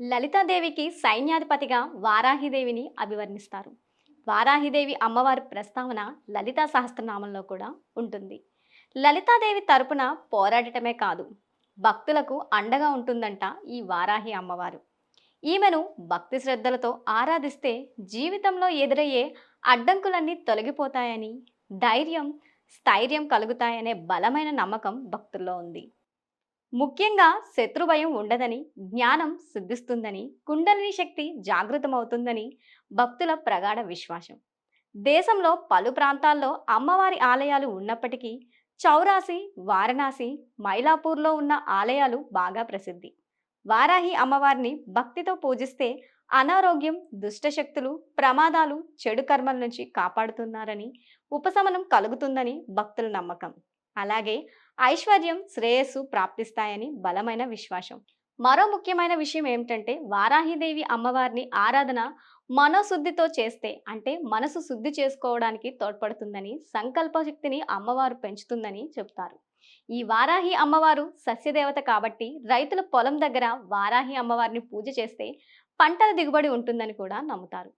లలితాదేవికి సైన్యాధిపతిగా వారాహిదేవిని అభివర్ణిస్తారు. వారాహిదేవి అమ్మవారి ప్రస్తావన లలితా సహస్రనామంలో కూడా ఉంటుంది. లలితాదేవి తరపున పోరాడటమే కాదు భక్తులకు అండగా ఉంటుందంట ఈ వారాహి అమ్మవారు. ఈమెను భక్తి శ్రద్ధలతో ఆరాధిస్తే జీవితంలో ఎదురయ్యే అడ్డంకులన్నీ తొలగిపోతాయని ధైర్యం స్థైర్యం కలుగుతాయనే బలమైన నమ్మకం భక్తుల్లో ఉంది. ముఖ్యంగా శత్రు భయం ఉండదని జ్ఞానం సిద్ధిస్తుందని కుండలిని శక్తి జాగృతమవుతుందని భక్తుల ప్రగాఢ విశ్వాసం. దేశంలో పలు ప్రాంతాల్లో అమ్మవారి ఆలయాలు ఉన్నప్పటికీ చౌరాసి వారణాసి మైలాపూర్లో ఉన్న ఆలయాలు బాగా ప్రసిద్ధి. వారాహి అమ్మవారిని భక్తితో పూజిస్తే అనారోగ్యం దుష్టశక్తులు ప్రమాదాలు చెడు కర్మల నుంచి కాపాడుతున్నారని ఉపశమనం కలుగుతుందని భక్తుల నమ్మకం. అలాగే ఐశ్వర్యం శ్రేయస్సు ప్రాప్తిస్తాయని బలమైన విశ్వాసం. మరో ముఖ్యమైన విషయం ఏమిటంటే వారాహిదేవి అమ్మవారిని ఆరాధన మనోశుద్ధితో చేస్తే అంటే మనసు శుద్ధి చేసుకోవడానికి తోడ్పడుతుందని సంకల్ప శక్తిని అమ్మవారు పెంచుతుందని చెప్తారు. ఈ వారాహి అమ్మవారు సస్యదేవత కాబట్టి రైతుల పొలం దగ్గర వారాహి అమ్మవారిని పూజ చేస్తే పంటల దిగుబడి ఉంటుందని కూడా నమ్ముతారు.